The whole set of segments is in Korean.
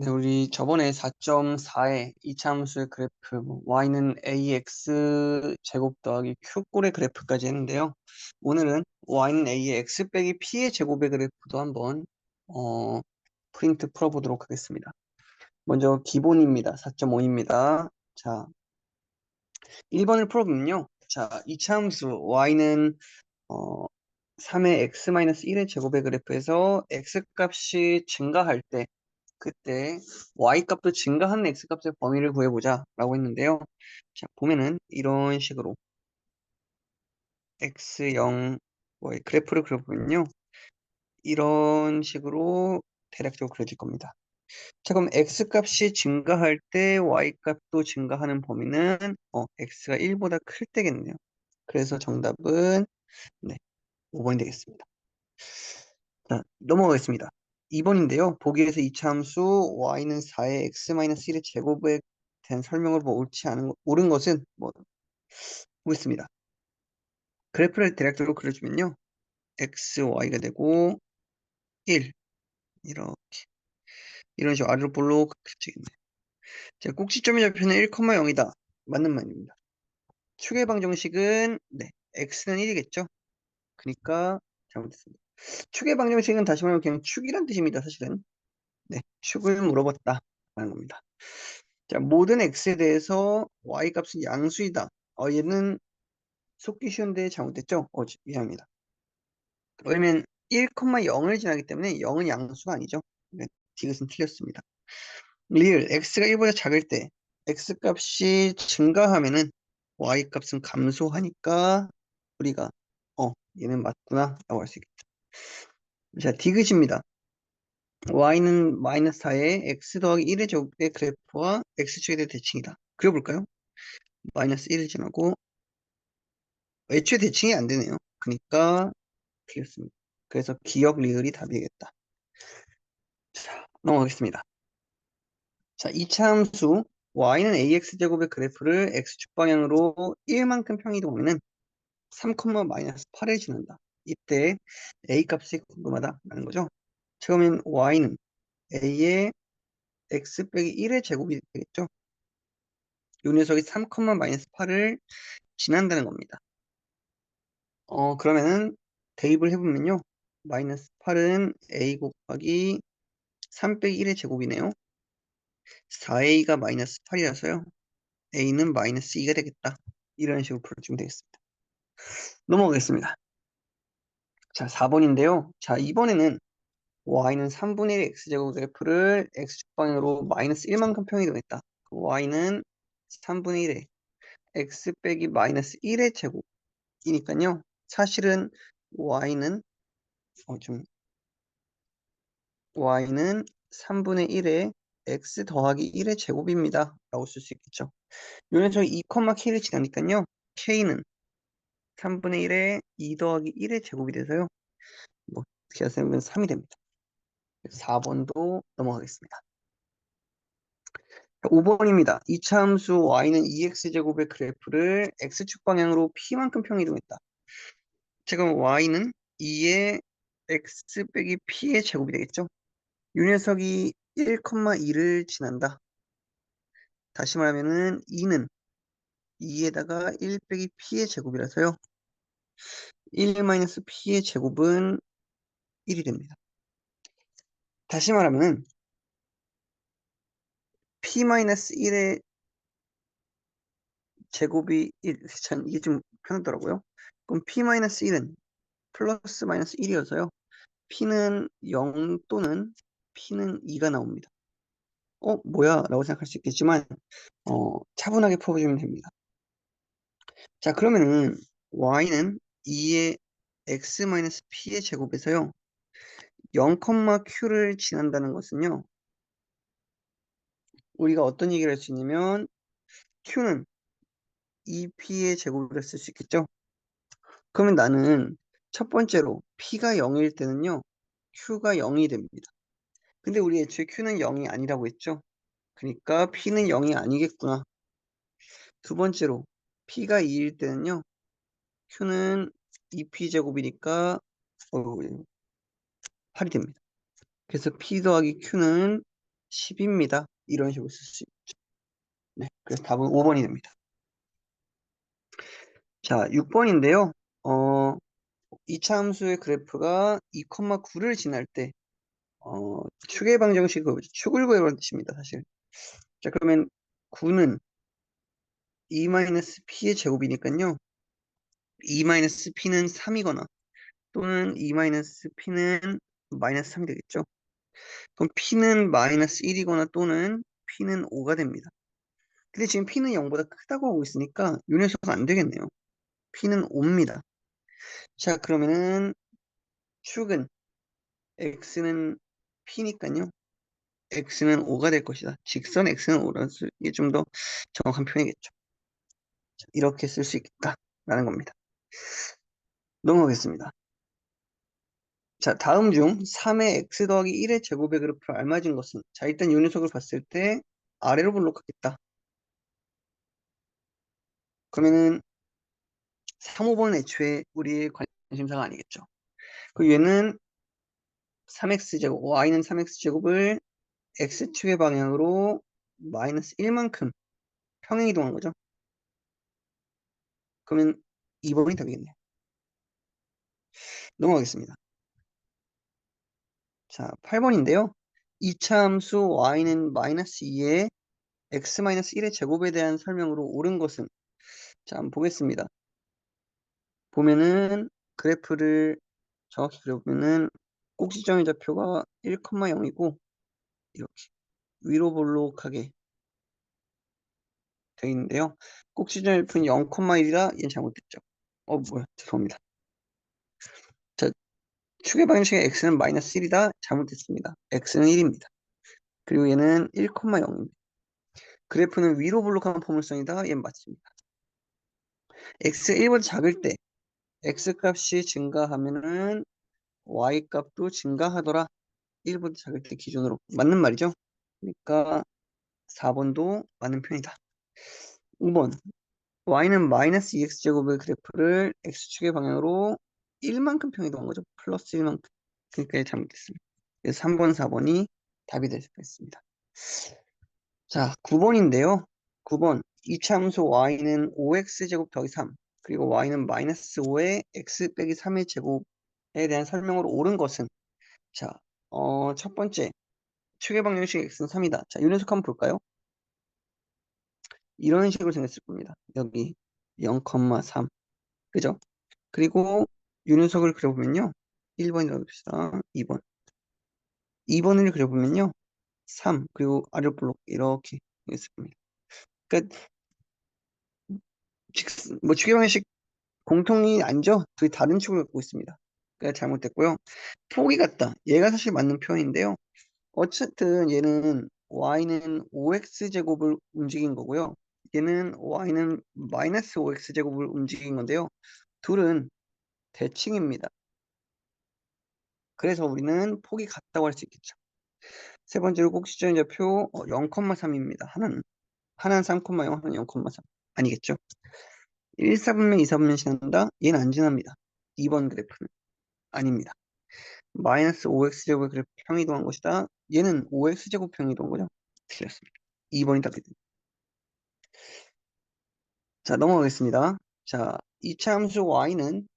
네, 우리 저번에 4.4의 이차함수의 그래프, 뭐 y는 ax 제곱 더하기 q꼴의 그래프까지 했는데요. 오늘은 y는 a의 x 빼기 p의 제곱의 그래프도 한번 어, 프린트 풀어보도록 하겠습니다. 먼저 기본입니다. 4.5입니다. 자, 1번을 풀어보면요. 자, 이차함수 y는 어, 3의 x-1의 제곱의 그래프에서 x 값이 증가할 때 그때 y 값도 증가하는 x 값의 범위를 구해보자 라고 했는데요. 자, 보면은 이런 식으로 x0 뭐 그래프를 그려보면요. 이런 식으로 대략적으로 그려질 겁니다. 자, 그럼 x 값이 증가할 때 y 값도 증가하는 범위는 어, x가 1보다 클 때겠네요. 그래서 정답은 네, 5번이 되겠습니다. 자, 넘어가겠습니다. 2번인데요. 보기에서 이차함수 y는 4의 x-1의 제곱에 대한 설명을 뭐 옳지 않은 거, 옳은 것은 뭐 보겠습니다. 그래프를 대략적으로 그려주면요. x, y가 되고 1 이렇게 이런 식으로 아래로 볼록 그려지겠네요. 자, 꼭지점의 좌표는 1,0이다. 맞는 말입니다. 축의 방정식은 네, x는 1이겠죠. 그러니까 잘못했습니다. 축의 방정식은 다시 말하면 그냥 축이란 뜻입니다. 사실은. 네, 축을 물어봤다. 라는 겁니다. 자, 모든 x에 대해서 y 값은 양수이다. 어, 얘는 속기 쉬운데 잘못됐죠? 어, 미안합니다. 왜냐면 1,0을 지나기 때문에 0은 양수가 아니죠. 네, 디귿은 틀렸습니다. 리을 x가 1보다 작을 때 x 값이 증가하면은 y 값은 감소하니까 우리가 어 얘는 맞구나 라고 할 수 있겠죠. 자 디귿입니다. y는 마이너스 4의 x 더하기 1의 제곱의 그래프와 x축에 대해 대칭이다. 그려볼까요? 마이너스 1을 지나고 애초에 대칭이 안 되네요. 그러니까 틀렸습니다. 그래서 기억 리을이 답이겠다. 자, 넘어가겠습니다. 자, 이차 함수 y는 ax제곱의 그래프를 x축 방향으로 1만큼 평이동하면 3, 마이너스 8을 지난다. 이때 a 값이 궁금하다라는 거죠. 처음엔 y는 a의 x 빼기 1의 제곱이 되겠죠. 이 녀석이 3, 마이너스 8을 지난다는 겁니다. 어, 그러면은 대입을 해보면요. 마이너스 8은 a 곱하기 3 빼기 1의 제곱이네요. 4a가 마이너스 8이라서요. a는 마이너스 2가 되겠다. 이런 식으로 풀어주면 되겠습니다. 넘어가겠습니다. 자, 4번인데요. 자, 이번에는 y는 3분의 1 x제곱 그래프를 x축 방향으로 마이너스 1만큼 평이동했다. y는 3분의 1에 x 빼기 마이너스 1의 제곱이니까요. 사실은 y는 어, 좀 y는 3분의 1에 x 더하기 1의 제곱입니다. 라고 쓸 수 있겠죠. 요는 저 2,k를 지나니까요. k는 3분의 1에 2 더하기 1의 제곱이 돼서요. 뭐 하시면 3이 됩니다. 4번도 넘어가겠습니다. 5번입니다. 이차 함수 y는 2x제곱의 그래프를 x축 방향으로 p만큼 평이동했다. 지금 y는 2의 x 빼기 p의 제곱이 되겠죠. 이 녀석이 1,2를 지난다. 다시 말하면 은 2는 2에다가 1 빼기 p의 제곱이라서요. 1-p의 제곱은 1이 됩니다. 다시 말하면 p-1의 제곱이 1, 전 이게 좀 편하더라고요. 그럼 p-1은 플러스 마이너스 1이어서요. p는 0 또는 p는 2가 나옵니다. 어, 뭐야? 라고 생각할 수 있겠지만 어, 차분하게 풀어주면 됩니다. 자, 그러면은 y는 2의 x-p의 제곱에서요. 0,q를 지난다는 것은요. 우리가 어떤 얘기를 할 수 있냐면 q는 2p의 제곱을 쓸수 있겠죠. 그러면 나는 첫 번째로 p가 0일 때는요. q가 0이 됩니다. 근데 우리 애초에 q는 0이 아니라고 했죠. 그러니까 p는 0이 아니겠구나. 두 번째로 p가 2일 때는요. Q는 2p 제곱이니까 어, 8이 됩니다. 그래서 p 더하기 q는 10입니다. 이런 식으로 쓸 수 있죠. 네, 그래서 답은 5번이 됩니다. 자, 6번인데요. 어, 이차 함수의 그래프가 2,9를 지날 때 어, 축의 방정식 그 축을 구해보는 뜻입니다, 사실. 자, 그러면 9는 2-p의 제곱이니까요. 2-p는 3이거나 또는 2-p는 마이너스 3이 되겠죠. 그럼 p는 마이너스 1이거나 또는 p는 5가 됩니다. 근데 지금 p는 0보다 크다고 하고 있으니까 요 녀석은 안 되겠네요. p는 5입니다. 자, 그러면은 축은 x는 p니까요. x는 5가 될 것이다. 직선 x는 5라는 이게 좀 더 정확한 표현이겠죠. 자, 이렇게 쓸 수 있겠다라는 겁니다. 넘어가겠습니다. 자, 다음 중 3의 x 더하기 1의 제곱의 그래프를 알맞은 것은 자, 일단 이 녀석을 봤을 때 아래로 볼록하겠다. 그러면은 3, 5번은 애초에 우리의 관심사가 아니겠죠. 그 얘는 3x제곱, y는 3x제곱을 x축의 방향으로 마이너스 1만큼 평행 이동한 거죠. 그러면 2번이 답이겠네요. 넘어가겠습니다. 자, 8번인데요. 이차 함수 y는 마이너스 2의 x 마이너스 1의 제곱에 대한 설명으로 옳은 것은 자, 한번 보겠습니다. 보면은 그래프를 정확히 그려보면은 꼭지점의 좌표가 1,0이고 이렇게 위로 볼록하게 되어 있는데요. 꼭지점 옆은 0,1이라 얘는 잘못됐죠. 어 뭐야 죄송합니다. 자 축의 방정식의 x는 마이너스 1이다 잘못됐습니다. x는 1입니다. 그리고 얘는 1,0입니다. 그래프는 위로 볼록한 포물선이다 얘는 맞습니다. x 1보다 작을 때 x 값이 증가하면은 y 값도 증가하더라. 1보다 작을 때 기준으로 맞는 말이죠. 그러니까 4번도 맞는 표현이다. 5번 y는 마이너스 2x제곱의 그래프를 x축의 방향으로 1만큼 평이동한 거죠. 플러스 1만큼. 그러니까 잘못됐습니다. 그래서 3번, 4번이 답이 될 수가 있습니다. 자, 9번인데요. 9번 이차 함수 y는 5x제곱 더하기 3 그리고 y는 마이너스 5의 x 빼기 3의 제곱에 대한 설명으로 옳은 것은 자, 어, 첫 번째 축의 방정식 x는 3이다. 자, 이 녀석 한번 볼까요? 이런 식으로 생겼을 겁니다. 여기 0,3 그죠? 그리고 이 녀석을 그려보면요. 1번이라고 합시다. 2번 2번을 그려보면요. 3 그리고 아래 블록 이렇게 생겼을 겁니다. 그러니까 뭐 축의 방정식 공통이 아니죠? 둘이 다른 축을 갖고 있습니다. 그러니까 잘못됐고요. 폭이 같다. 얘가 사실 맞는 표현인데요. 어쨌든 얘는 y는 5x제곱을 움직인 거고요. 얘는 y는 마이너스 5x제곱을 움직인 건데요. 둘은 대칭입니다. 그래서 우리는 폭이 같다고 할 수 있겠죠. 세 번째로 꼭지점 좌표 0,3입니다. 하나는 하나는 3,0 하나는 0,3 아니겠죠. 1, 4분면 2, 4분면 지난다. 얘는 안 지납니다. 2번 그래프는 아닙니다. 마이너스 5x제곱의 그래프 평이동한 것이다. 얘는 5x제곱 평이동한 거죠. 틀렸습니다. 2번이 답이 됩니다. 자, 넘어가겠습니다. 자, 이차 함수 y는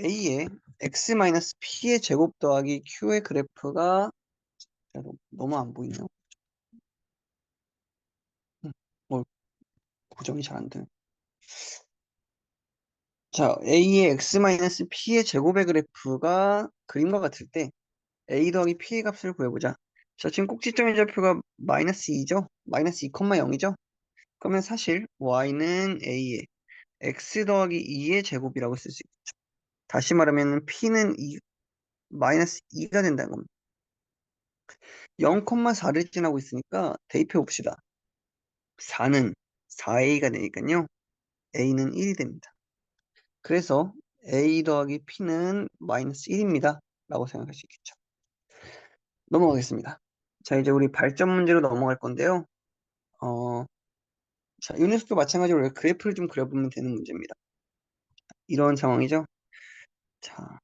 a의 x-p의 제곱 더하기 q의 그래프가 자, 너무 안 보이네요. 음, 뭐 고정이 잘 안 되네. 자, a의 x-p의 제곱의 그래프가 그림과 같을 때 a 더하기 p의 값을 구해보자. 자, 지금 꼭지점의 좌표가 마이너스 2죠? 마이너스 2,0이죠? 그러면 사실 y는 a의 x 더하기 2의 제곱이라고 쓸 수 있겠죠. 다시 말하면 p는 2, 마이너스 2가 된다는 겁니다. 0,4를 지나고 있으니까 대입해 봅시다. 4는 4a가 되니까요. a는 1이 됩니다. 그래서 a 더하기 p는 마이너스 1입니다. 라고 생각할 수 있겠죠. 넘어가겠습니다. 자, 이제 우리 발전 문제로 넘어갈 건데요. 어, 자, 이 녀석도 마찬가지로 그래프를 좀 그려보면 되는 문제입니다. 이런 상황이죠. 자,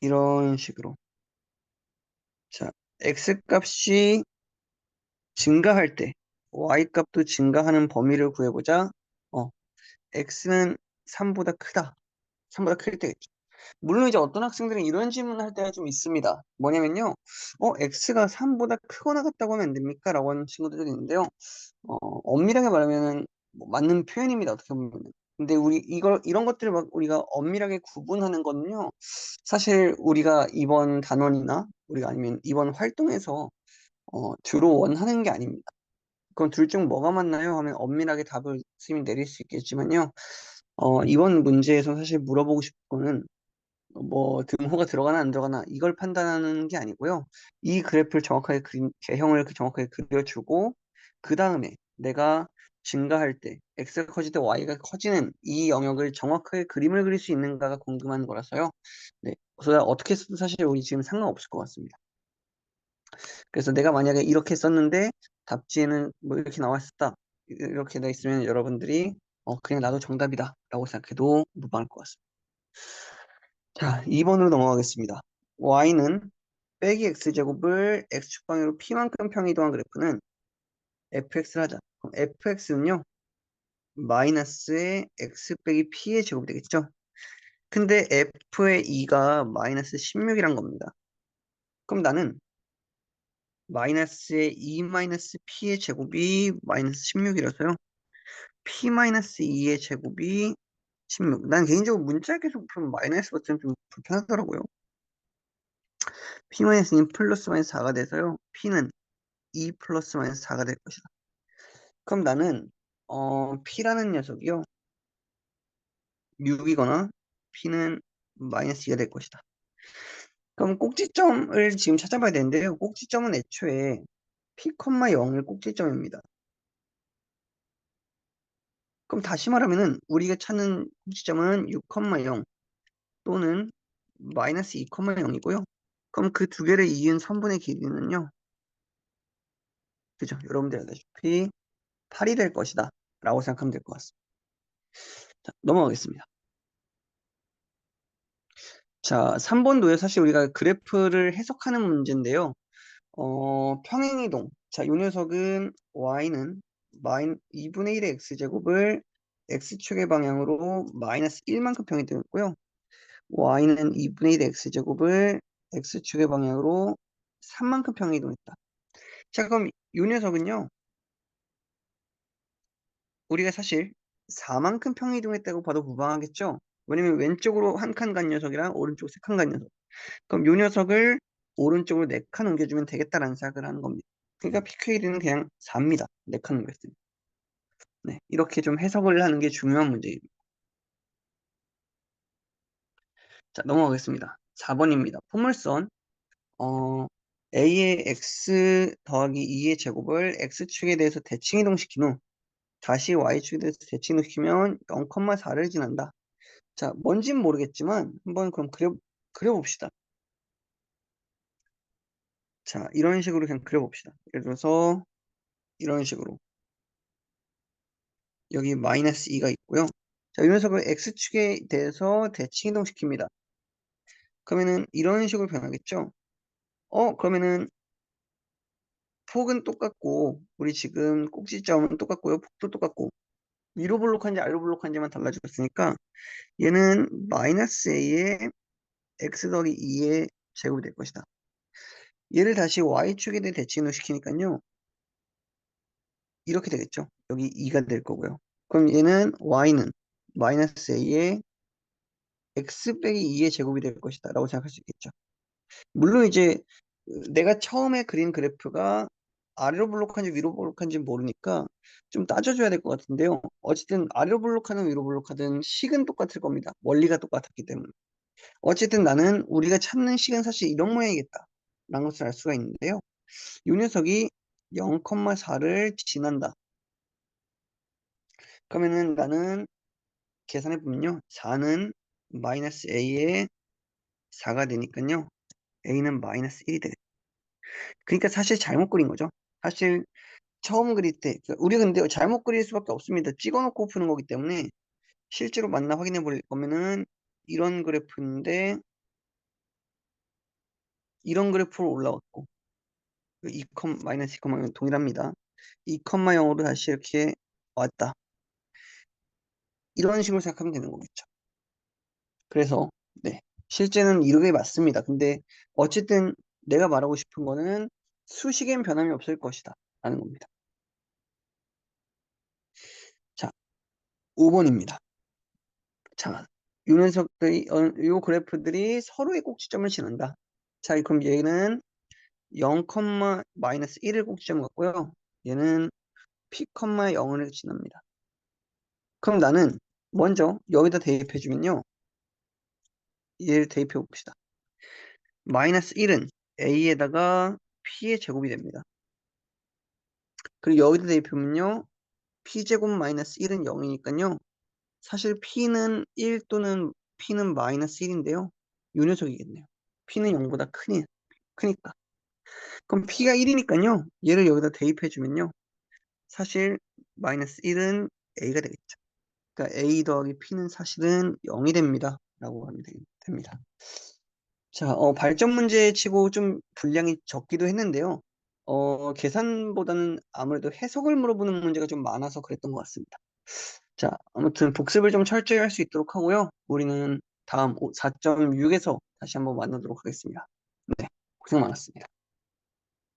이런 식으로 자, x 값이 증가할 때 y 값도 증가하는 범위를 구해보자. 어, x는 3보다 크다. 3보다 클 때겠죠. 물론 이제 어떤 학생들은 이런 질문을 할 때가 좀 있습니다. 뭐냐면요. 어, x가 3보다 크거나 같다고 하면 안 됩니까? 라고 하는 친구들이 있는데요. 어, 엄밀하게 말하면 뭐 맞는 표현입니다. 어떻게 보면. 근데 우리 이걸 이런 것들을 막 우리가 엄밀하게 구분하는 거는요. 사실 우리가 이번 단원이나 우리가 아니면 이번 활동에서 어, 주로 원하는 게 아닙니다. 그럼 둘 중 뭐가 맞나요? 하면 엄밀하게 답을 선생님이 내릴 수 있겠지만요. 어, 이번 문제에서 사실 물어보고 싶은 거는 뭐 등호가 들어가나 안 들어가나 이걸 판단하는 게 아니고요. 이 그래프를 정확하게 그린 개형을 그 정확하게 그려주고 그 다음에 내가 증가할 때 x가 커질 때 y가 커지는 이 영역을 정확하게 그림을 그릴 수 있는가가 궁금한 거라서요. 네, 그래서 어떻게 써도 사실 우리 지금 상관없을 것 같습니다. 그래서 내가 만약에 이렇게 썼는데 답지에는 뭐 이렇게 나왔었다. 이렇게 돼 있으면 여러분들이 어 그냥 나도 정답이다 라고 생각해도 무방할 것 같습니다. 자, 2번으로 넘어가겠습니다. y는 빼기 x제곱을 x축방으로 p만큼 평이동한 그래프는 fx를 하자. 그럼 fx는요. 마이너스의 x 빼기 p의 제곱이 되겠죠. 근데 f의 2가 마이너스 16이란 겁니다. 그럼 나는 마이너스의 2 마이너스 p의 제곱이 마이너스 16이라서요. p 마이너스 2의 제곱이 16. 난 개인적으로 문자 계속 보면 마이너스 버튼 좀 불편하더라고요. p 마이너스 2는 플러스 마이너스 4가 돼서요. p는 2 플러스 마이너스 4가 될 것이다. 그럼 나는 어, p라는 녀석이요. 6이거나 p는 마이너스 2가 될 것이다. 그럼 꼭지점을 지금 찾아봐야 되는데요. 꼭지점은 애초에 p, 0을 꼭지점입니다. 그럼 다시 말하면은 우리가 찾는 꼭지점은 6,0 또는 마이너스 2,0이고요. 그럼 그 두 개를 이은 선분의 길이는요. 그죠? 여러분들 알다시피 8이 될 것이다. 라고 생각하면 될 것 같습니다. 자, 넘어가겠습니다. 자, 3번도에 사실 우리가 그래프를 해석하는 문제인데요. 어, 평행이동. 자, 이 녀석은 y는 마인 2분의 1의 x제곱을 x축의 방향으로 마이너스 1만큼 평행이동했고요. y는 2분의 1의 x제곱을 x축의 방향으로 3만큼 평행이동했다. 자, 그럼 이 녀석은요. 우리가 사실 4만큼 평행이동했다고 봐도 무방하겠죠? 왜냐면 왼쪽으로 한 칸 간 녀석이랑 오른쪽 세 칸 간 녀석. 그럼 이 녀석을 오른쪽으로 4칸 옮겨주면 되겠다라는 생각을 하는 겁니다. 그러니까 PQA는 그냥 4입니다. 4칸 옮겼습니다. 네, 이렇게 좀 해석을 하는 게 중요한 문제입니다. 자, 넘어가겠습니다. 4번입니다. 포물선 어, a의 x 더하기 2의 제곱을 x축에 대해서 대칭 이동시킨 후 다시 y축에 대해서 대칭 이동시키면 0,4를 지난다. 자, 뭔진 모르겠지만 한번 그럼 그려, 그려봅시다. 자, 이런 식으로 그냥 그려봅시다. 예를 들어서 이런 식으로 여기 마이너스 2가 있고요. 자, 이 녀석을 x축에 대해서 대칭 이동시킵니다. 그러면은 이런 식으로 변하겠죠? 어, 그러면은 폭은 똑같고 우리 지금 꼭지점은 똑같고요. 폭도 똑같고 위로 블록한지 아래로 블록한지만 달라졌으니까 얘는 마이너스 a의 x 더하기 2의 제곱이 될 것이다. 얘를 다시 y축에 대해 대칭을 시키니까요. 이렇게 되겠죠. 여기 2가 될 거고요. 그럼 얘는 y는 마이너스 a의 x 빼기 2의 제곱이 될 것이다 라고 생각할 수 있겠죠. 물론 이제 내가 처음에 그린 그래프가 아래로 블록한지 위로 블록한지 모르니까 좀 따져줘야 될 것 같은데요. 어쨌든 아래로 블록하든 위로 블록하든 식은 똑같을 겁니다. 원리가 똑같았기 때문에. 어쨌든 나는 우리가 찾는 식은 사실 이런 모양이겠다. 라는 것을 알 수가 있는데요. 이 녀석이 0,4를 지난다. 그러면은 나는 계산해 보면요. 4는 마이너스 a의 4가 되니까요. a는 마이너스 1이 되겠죠. 그러니까 사실 잘못 그린 거죠. 사실 처음 그릴 때 우리 근데 잘못 그릴 수밖에 없습니다. 찍어놓고 푸는 거기 때문에 실제로 만나 확인해 볼 거면은 이런 그래프인데 이런 그래프로 올라왔고 2, 마이너스 2,0는 동일합니다. 2,0으로 다시 이렇게 왔다. 이런 식으로 생각하면 되는 거겠죠. 그래서 네 실제는 이렇게 맞습니다. 근데 어쨌든 내가 말하고 싶은 거는 수식엔 변함이 없을 것이다 라는 겁니다. 자 5번입니다. 자, 요 녀석들이, 어, 요 그래프들이 서로의 꼭지점을 지른다. 자, 그럼 얘는 0, 마이너스 1을 꼭지점 같고요. 얘는 p, 0을 지납니다. 그럼 나는 먼저 여기다 대입해주면요. 얘를 대입해 봅시다. 마이너스 1은 a에다가 p의 제곱이 됩니다. 그리고 여기다 대입하면요. p제곱 마이너스 1은 0이니까요. 사실 p는 1 또는 p는 마이너스 1인데요. 요 녀석이겠네요. P는 0보다 크니, 크니까. 그럼 p가 1이니까요. 얘를 여기다 대입해주면요. 사실 마이너스 1은 a가 되겠죠. 그러니까 a 더하기 p는 사실은 0이 됩니다. 라고 하면 됩니다. 자, 어, 발전 문제 치고 좀 분량이 적기도 했는데요. 어, 계산보다는 아무래도 해석을 물어보는 문제가 좀 많아서 그랬던 것 같습니다. 자, 아무튼 복습을 좀 철저히 할 수 있도록 하고요. 우리는 다음 4.6에서 다시 한번 만나도록 하겠습니다. 네, 고생 많았습니다.